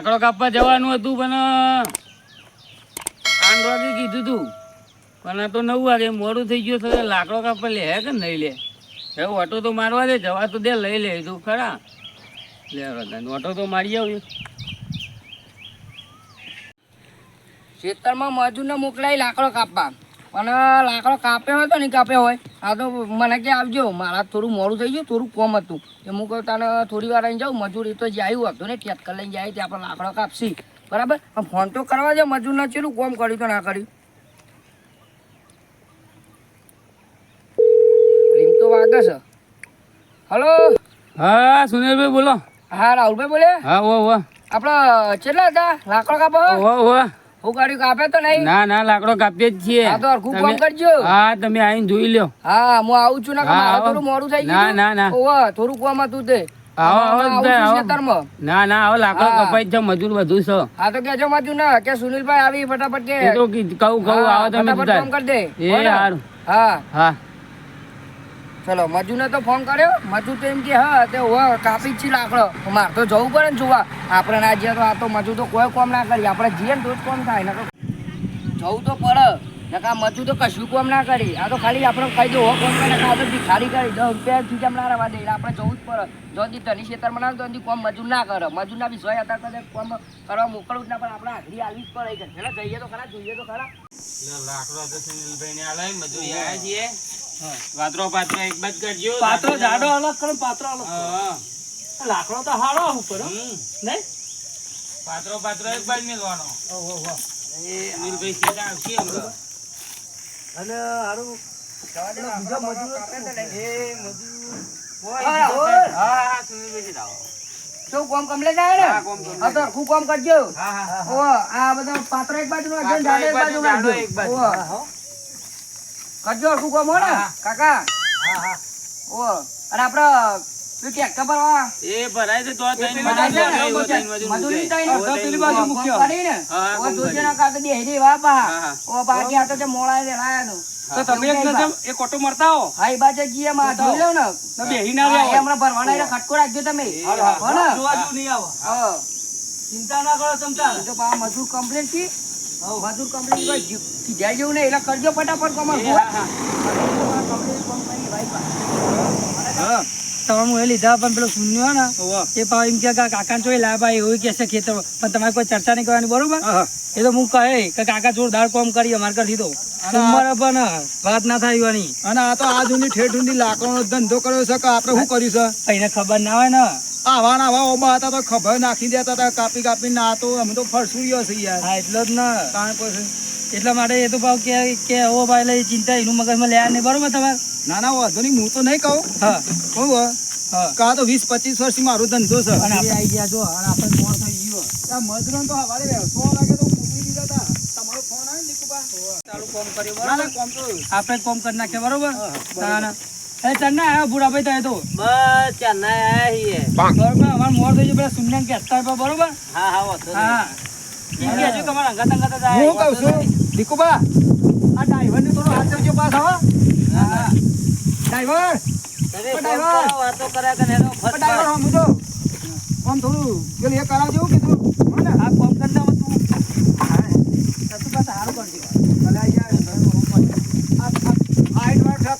લાકડો કાપવા જવાનું હતું, પણ, આઠ વાગે કીધું તું. પણ આ તો નવ વાગે, મોડું થઈ ગયું તો લાકડો કાપવા લે હે કે નહીં લે? હવે ઓટો તો મારવા દે, જવા તો દે, લઈ લે તું ખરા. લે ઓટો તો મારી આવ્યું ખેતરમાં મજૂરને મોકલાય લાકડો કાપવા. પણ લાકડો કાપ્યો હોય તો નહીં કાપ્યો હોય. આ તો મને કે આવજો. મારા થોડું મોડું થઈ ગયું થોડું કોમ હતું. કે હું કહું તને થોડી વાર અહીં જાઉં મજૂર એ તો જાયું હતું ને. ટેટકર લઈને જાય ત્યાં આપણે લાકડો કાપશી. બરાબર? ફોન તો કરવા જયો મજૂર ના ચેલું કોમ કર્યું તો ના કર્યું. રીમ તો વાગે છે. હલો? હા સુનિલભાઈ બોલો. હા રાહુલભાઈ બોલે હા ઓ ઓ આપણે કેટલા હતા? લાકડો કાપો ઓ ઓ હું કાપે તો નહીં? ના ના લાકડો કાપીએ જ છીએ. આ તો હરખું કામ કરજો. હા તમે આવીને જોઈ લ્યો. હા હું આવું છું ને મારે થોડું મોડું થઈ ગયું ના, ના. ઓવા થોડું કોમ હતું તે. આવો, આવો. ના ના લાકડો કપાઈ છે મજૂર વધુ છે. આ તો કેજો માજુ ના કે સુનિલભાઈ આવી ફટાફટ કે. કહું કહું આવો તમે બધા. કામ કરી દે. એ સારું હા. હા. ચલો, મજુને તો ફોન કર્યો. મજુ તો એમ કે, હા, તે હો કાપી છી લાકડો. મારે તો જવું પડે ને જોવા. આપણે ના જઈએ તો આ તો મજુ તો કોઈ કોમ ના કરી. આપણે જઈએ ને તો જ કોમ થાય. નકર જવું તો પડે. નકા મજુ તો કશું કોમ ના કરી. આ તો ખાલી આપણે કહી દો હો કોમ કરે. આ તો ભિખારી કરી. દસ રૂપિયા ખીચામ ના રવા દે. આપણે જવું જ પડે. જો દી તની ખેતરમાં બનાવે તો દી કોમ મજૂર ના કરે. મજૂર ના બી સોય હતા, કદાચ કોમ કરવા મોકલવું જ ના પણ આપણે આખરી આવી જ પડે. કે જઈએ તો ખરા, જોઈએ તો ખરા. લાકડો તો સુનિલભાઈ ને આલાય મજૂરી આયા છીએ પાત્રો પાત્રો એક બાજ કરજો. પાત્રો જાડો અલગ કરો પાત્રો અલગ કરો. લાકડો તો હારો ઉપર નહીં? પાત્રો પાત્રો એક બાજ મેલવાનો ઓહો, એ સુનિલભાઈ સીધા આવશે હમણાં. અને હારું બીજા મજૂરો હા, ઓય. હા હા સુનિલભાઈ સીધા આવો. શું કામ કમલે જાય ને? હા, કોમ કમલે હા તો હરખું કામ કરજો. હા હા હા. આ બધા પાત્રો એક બાજુ. એક બાજુ. કરજો કાકા? હા, હા. ઓહો. અને આપડે પેલું tractor પર એ ભરાય છે તો આ ત્રણ ભરાય છે ને, મજૂર મજૂરી મજૂર મજૂરી મૂકે. થાય ને. ઓ, પેલી બાજુ જોજે ના. બાકી આ તો જે મોળાએ વેલાયા નું. તો તમે એક નજર એક ઓટો મારતા હો? હા, એ બાજુ જઈએ માં જોઈ લો ને. તો બેહી ના રહ્યા હમણાં ભરવાના એટલે ખટકો રાખજો તમે. હો જોવા જેવું નહીં આવે. હા. ચિંતા ના કરો તમતા તો પા મજૂર કમ્પ્લેનથી જેવું એટલે કરજો ફટાફટ કમર એ હા, હા. તમે હું એ લીધા પણ પેલો શૂન્ય ને એ પાછો એમ કે કાકા ચોઈ લાભ એવું કે છે ખેતર પણ તમારે કોઈ ચર્ચા નહીં કરવાની બરોબર? એ તો હું કહે કે કાકા જોરદાર કોમ કરી અમારે કરી દીધો. ઉંમર પણ વાત ના થાય એવાની. અને આ તો આ જૂની ઠેઠ લાકડો નો ધંધો કર્યો છે કે આપણે શું કર્યું છે? એને ખબર ના હોય ને આવા ને આવા હતા તો ખબર નાખી દેતા હતા કાપી કાપી ના તો અમે તો ફરસુડ્યો છે યાર. હા એટલો જ ને. કારણ પછી એટલા માટે એ તો ભાવ કે કે ઓ ભાઈ લઈ ચિંતા એનું મગજમાં લેવા નહીં બરોબર તમારે? ના ના વાંધો નહીં હું તો નહીં કહું. હા. કહું કે તો વીસ પચીસ વર્ષથી મારો ધંધો છે. અને આપણે આવી ગયા જો અને આપણે ફોન થઈ ગયો આ તો હવારે સો લાગે તો મૂકી દીધા હતા. તમારો ફોન આવ્યો ને? ચાલુ કામ કર્યું ના બરોબર કોમ તો આપણે જ કરી નાખીએ બરોબર? તાને. એ ચન્ના આવ્યો બુઢાભાઈ તો એ તો. બસ ચાલના આયા છીએ. બરોબર અમારે મોર થઈ ગયું પેલા કે કહેતા હોય બરોબર? હા હા નહીં. હા. એમ કે હજુ તમારા અંગાત અંગાત જ આયા. હું કહું છું દીકુભા આ ડ્રાઈવરને થોડો હાથ દેજો પાસ હો. હા. Driver driver. વાતો કર્યા કરે એનો ફટ ડ્રાઈવર આમ જો. આમ થોડું પેલું એ કરાવજો કીધું. હો ને આ કામ કરી નાખો તું. તું પાછા સારું કરજે. ભલે યાર, આ- આ-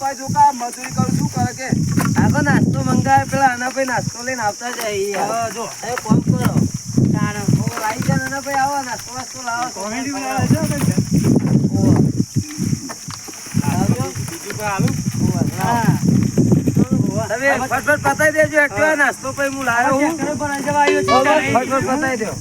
મજૂરી કરું કરે કે આ નાસ્તો મંગાવે પેલા આના ભાઈ નાસ્તો લઈને આવતા જાય હા, જો એ કોમ કરો તારે. ઓ આવી જાય આના ભાઈ આવો નાસ્તો વાસ્તો લાવો કોમેડી બનાવે છે. હા. તમે ફટફટ પતાવી દેજો એકટીવા નાસ્તો પછી હું લાવ્યો હું. ફટફટ પતાવી દો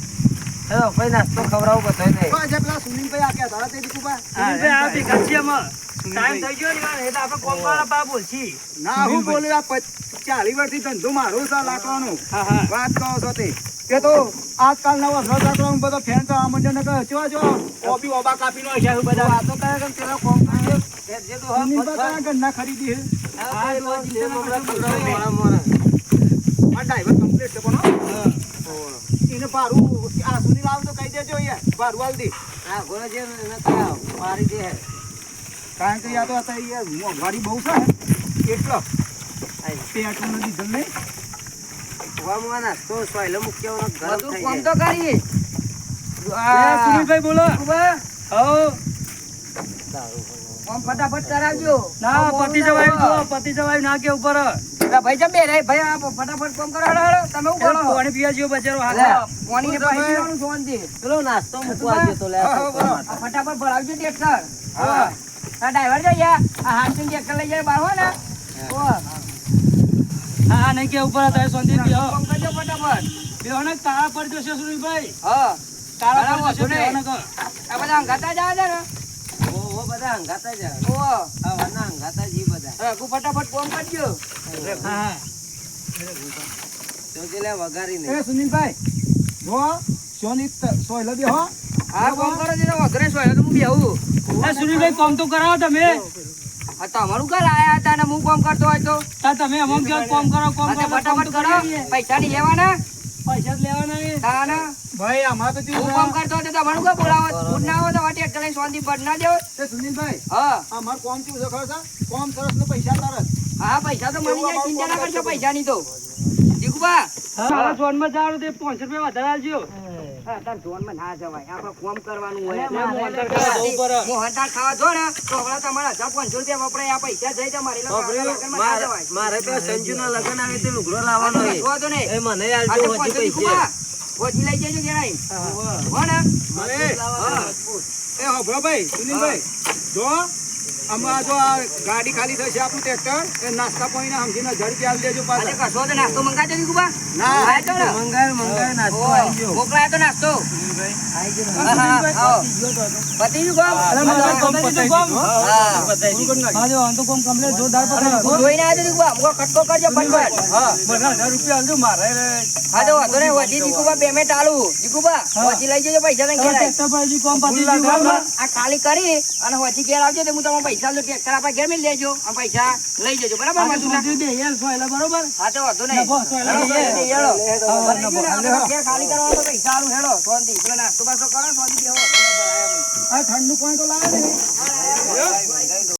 હેલો ભાઈ નાસ્તો ખવડાવું બતાવી દે તો આજે પેલા સુનિલભાઈ આ કહેતા હતા તે દીકુભા? સુનિલભાઈ આ બી કાચી અમે. ટાઈમ થઈ ગયો ને યાર, તો આપણે કોમવાળા બા બોલશી. ના હું બોલ્યો આ ચાલી વર્ષથી ધંધો મારો સા લાકડાનો. હા, હા. વાત કહો છો તે. કે તો આજકાલ નવા ઘર લાકડાનો બધો ફેન તો આ મંડળ ને કહે ચો ચો ઓબી ઓબા કાપી નો છે બધા વાતો કરે કે પેલો કોમ કરે જે જે તો હા સુનિલભાઈ કયા ઘરના ખરીદી હે આ એ તો જીલે મોડા મોડા આ ડ્રાઈવર કમ્પ્લીટ છે પણ હો. એને ભાડું આસુની લાવ તો કહી દેજો યાર ભાડું આલ દે. હા ઘોડે જે નતા મારી દે કારણ કે યા તો અત્યારે યાર મોંઘવારી બહુ છે ને, એટલો પેટ્રોલ નથી દીધલ નહીં. બધું કોમ તો કરી એ, સુનિલભાઈ બોલો. હો કોમ ફટાફટ કરાવજો. ના પતિ જવાય જો પતિ જવાય ના કે ઉપર. ભાઈ જમ બે રે ભાઈ આ ફટાફટ કોમ કરાવડો હેડો. તમે ઊભો રહો. પાણી પીવા જેવો બચારો અલે, પાણી ને પાણી પીવાનું શાંતિ. લે ફટાફટ ભરાવજો ટ્રેક્ટર. હા. આ ડ્રાઈવર જઈએ આ આ હાથથી ટ્રેક્ટર લઈ જાય બાર હો. ને ઓ, હા હા નહીં કે ઉપર હતા શાંતિ પીઓ કરજો ફટાફટ. પીઓ ને કાળા પર જશે સુનિલભાઈ હા. કાળા પર જશે સુનિલ. પીઓ ને કહો. આ બધા હંગાતા જાવ છે ને? ઓ રઘુ ફટાફટ કોમ કરજો. હા હા. એ સુનિલભાઈ જો સોની સોયલો બી હો હા કોમ કરો છો તો વગરે તો હું બેહું. એ સુનિલભાઈ કોમ તો કરાવો તમે. આ તમારું ઘર આયા હતા ને હું કોમ કરતો હોય તો. તમે અમમ કોમ કરો કોમ કરો ફટાફટ કરો પૈસા નહીં લેવાના. પૈસા જ લેવાના ને તાના ભાઈ આમાં તો હું કેવું કરતો હોય તો તમારું કોઈ બોલાવો? ફૂટ ના હોય તો વાટી એક શાંતિ પર ના દેવો. છે સુનિલભાઈ હા. અમાર કોમ કેવું છે ખબર છે? કોમ સરસ ને પૈસા તરત હા પૈસા તો મળી જાય ચિંતા ના કરશો પૈસા ની તો. દીકુબા મારા જોનમાં તે 500 રૂપિયા વધારે આલજો તાર જોનમાં ના જવાય. આપણે કોમ કરવાનું હોય. અરે મારે અંદર કરવા જવું પડે. મોહનથાળ ખાવા જો ને તો હમણાં તમારા હજાર પાંચસો રૂપિયા વપરાય. આ પૈસા જઈ તમારી મારે પેલા સંજુ ના લગન આવે તે લુગડો લાવવાનો છે. વાંધો નહીં એ મને આલજો હજી પાંચસો પૈસે. લઈ જજો જણાય હો. ને. અરે એ હોભળો ભાઈ સુનિલભાઈ. જો. આમાં જો આ ગાડી ખાલી થશે આપણું ટ્રેક્ટર એ નાસ્તા પોઈને સમજીને હજાર રૂપિયા આલી દેજો પાછા. કશો તો નાસ્તો મંગાજો દીકુબા ના. મંગાજો ને? મંગાવ્યો, મંગાવ્યો, નાસ્તો આવી ગયો. મોકલાયો તો નાસ્તો. નહીં, પૈસા કરી અને હજી ઘેર આવજો હું તમને પૈસા લો ટ્રેક્ટર આપણા ઘેર મેલી લેજો. અને પૈસા લઈ જજો. બરાબર બરોબર? હા તો વાંધો નહીં. હા, ખાલી કરવાનો પૈસા આલું, હેડો, સોંધી પેલો નાસ્તો બાસ્તો કરો, સોંધી ઠંડુ પાણી તો લાવે